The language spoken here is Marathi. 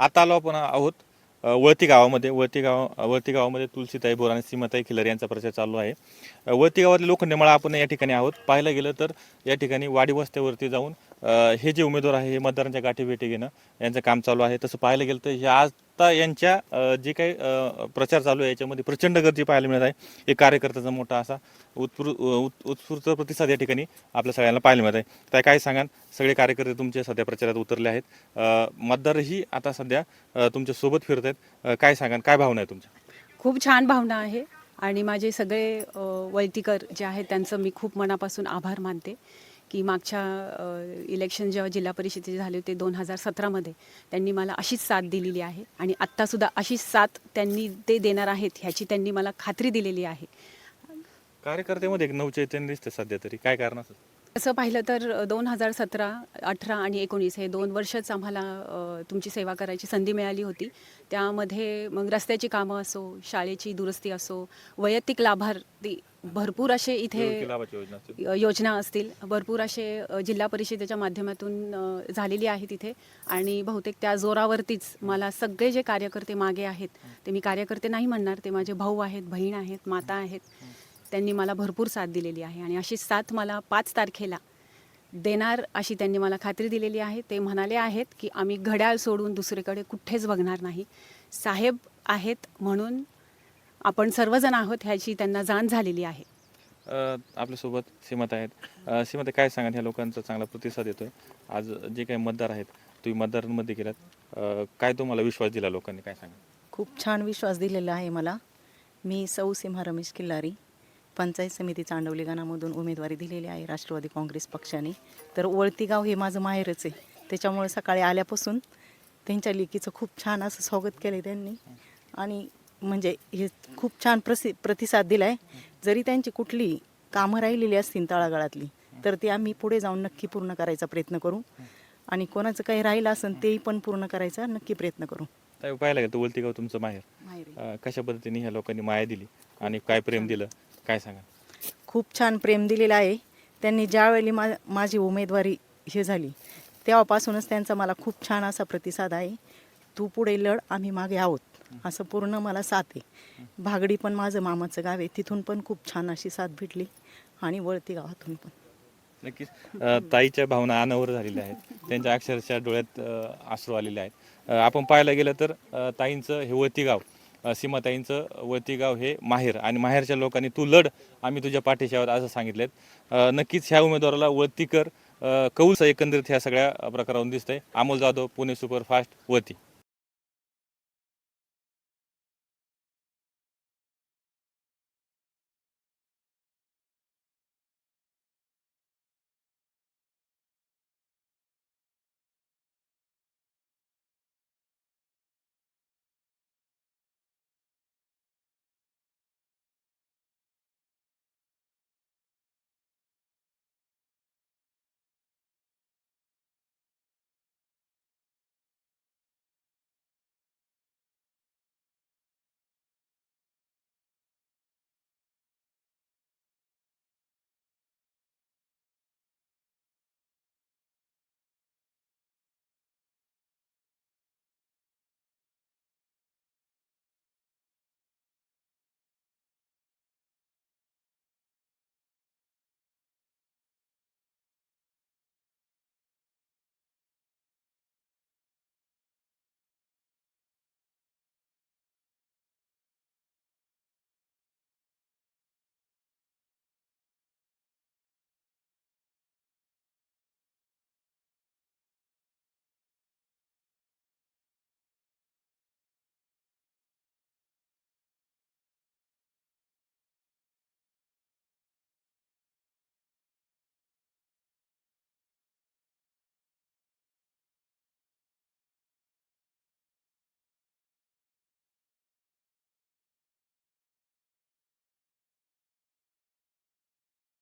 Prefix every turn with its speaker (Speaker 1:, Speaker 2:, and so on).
Speaker 1: आता आलो आपण आहोत वळती गावामध्ये. वळती गाव वळती गावामध्ये तुलसीताई बोर आणि सीमाताई खिलर यांचा प्रचार चालू आहे. वळती गावातले लोखंडेमाळा आपण या ठिकाणी आहोत. पाहायला गेलं तर या ठिकाणी वाडी वस्त्यावरती जाऊन हे जे उमेदवार आहे हे मतदारांच्या गाठी भेटी घेणं यांचं काम चालू आहे. तसं पाहायला गेलं तर हे आता यांच्या जे काही प्रचार चालू आहे याच्यामध्ये प्रचंड गर्दी पाहायला मिळत आहे. एक कार्यकर्त्याचा मोठा असा उत्स्फूर उत्स्फूर्त प्रतिसाद या ठिकाणी आपल्या सगळ्यांना पाहायला मिळत आहे. तर काय सांगाल? सगळे कार्यकर्ते तुमचे सध्या प्रचारात उतरले आहेत. मतदारही आता सध्या तुमच्यासोबत फिरत आहेत. काय सांगाल? काय भावना आहे तुमच्या?
Speaker 2: खूप छान भावना आहे. आणि माझे सगळे वैतिकर जे आहेत त्यांचं मी खूप मनापासून आभार मानते. की मागच्या इलेक्शन जेव्हा जिल्हा परिषदेचे झाले होते दोन हजार सतरामध्ये त्यांनी मला अशीच साथ दिलेली आहे आणि आत्तासुद्धा अशीच साथ त्यांनी ते देणार आहेत ह्याची त्यांनी मला खात्री दिलेली आहे.
Speaker 1: कार्यकर्त्यामध्ये एक नवचैतन्य दिसते सध्या तरी. काय कारण असं?
Speaker 2: असं पाहिलं तर दोन हजार सतरा अठरा आणि एकोणीस हे दोन वर्षच आम्हाला तुमची सेवा करायची संधी मिळाली होती. त्यामध्ये मग रस्त्याची कामं असो शाळेची दुरुस्ती असो वैयक्तिक लाभार्थी भरपूर असे इथे
Speaker 1: योजना असतील.
Speaker 2: भरपूर असे जिल्हा परिषदेच्या माध्यमातून झालेली आहे तिथे आणि बहुतेक त्या जोरावरतीच मला सगळे जे कार्यकर्ते मागे आहेत ते मी कार्यकर्ते नाही म्हणणार ते माझे भाऊ आहेत बहीण आहेत माता आहेत त्यांनी मला भरपूर साथ दिलेली आहे. आणि अशी साथ मला पाच तारखेला देणार अशी त्यांनी मला खात्री दिलेली आहे. ते म्हणाले आहेत की आम्ही घड्याळ सोडून दुसरीकडे कुठेच बघणार नाही. साहेब आहेत म्हणून आपण सर्वजण आहोत ह्याची त्यांना जाण झालेली आहे.
Speaker 1: अ, आपल्यासोबत सीमत आहेत. अ, सीमत काय सांगाल? ह्या लोकांचा चांगला प्रतिसाद येतोय. आज जे काही मतदार आहेत तुम्ही मतदारांमध्ये गेलात. अ, काय तुम्हाला विश्वास दिला लोकांनी? काय सांगा
Speaker 3: खूप छान विश्वास दिलेला आहे मला. मी सौ सीमा रमेश किल्लारी पंचायत समिती चांडवली गणामधून उमेदवारी दिलेली आहे राष्ट्रवादी काँग्रेस पक्षाने. तर वळती गाव हे माझं माहेरच आहे. त्याच्यामुळे सकाळी आल्यापासून त्यांच्या लेकीचं खूप छान असं स्वागत केलं त्यांनी. आणि म्हणजे हे खूप छान प्रसि प्रतिसाद दिला आहे जरी त्यांची कुठली कामं राहिलेली असतील तळागाळातली तर ती आम्ही पुढे जाऊन नक्की पूर्ण करायचा प्रयत्न करू. आणि कोणाचं काही राहिलं असेल तेही पण पूर्ण करायचा नक्की प्रयत्न करू.
Speaker 1: काय पाहायला गेलं तर वलती गाव तुमचं माहेर?
Speaker 3: माहेरी.
Speaker 1: अ, कशा पद्धतीने ह्या लोकांनी माया दिली आणि काय प्रेम दिलं? काय सांगा
Speaker 3: खूप छान प्रेम दिलेलं आहे. त्यांनी ज्यावेळी मा माझी उमेदवारी हे झाली तेव्हापासूनच त्यांचा मला खूप छान असा प्रतिसाद आहे. तू पुढे लढ आम्ही मागे आहोत. असं पूर्ण मला साथ आहे. भागडी पण माझं मामाचं गाव आहे. तिथून पण खूप छान अशी साथ भेटली आणि वळती गावातून पण.
Speaker 1: नक्कीच. अ, ताईच्या भावना अनावर झालेल्या आहेत. त्यांच्या अक्षरशः डोळ्यात अ, अश्रू आलेले आहेत. अ, आपण पाहायला गेलं तर अ, ताईंचं हे वळती गाव अ, सीमाताईंचं वळती गाव हे माहेर आणि माहेरच्या लोकांनी तू लढ आम्ही तुझ्या पाठीशी आहोत असं सांगितलेत. अ, नक्कीच ह्या उमेदवाराला वळतीकर अ, कौलचा एकंदरीत ह्या सगळ्या प्रकारावरून दिसतंय. अमोल जाधव पुणे सुपरफास्ट वती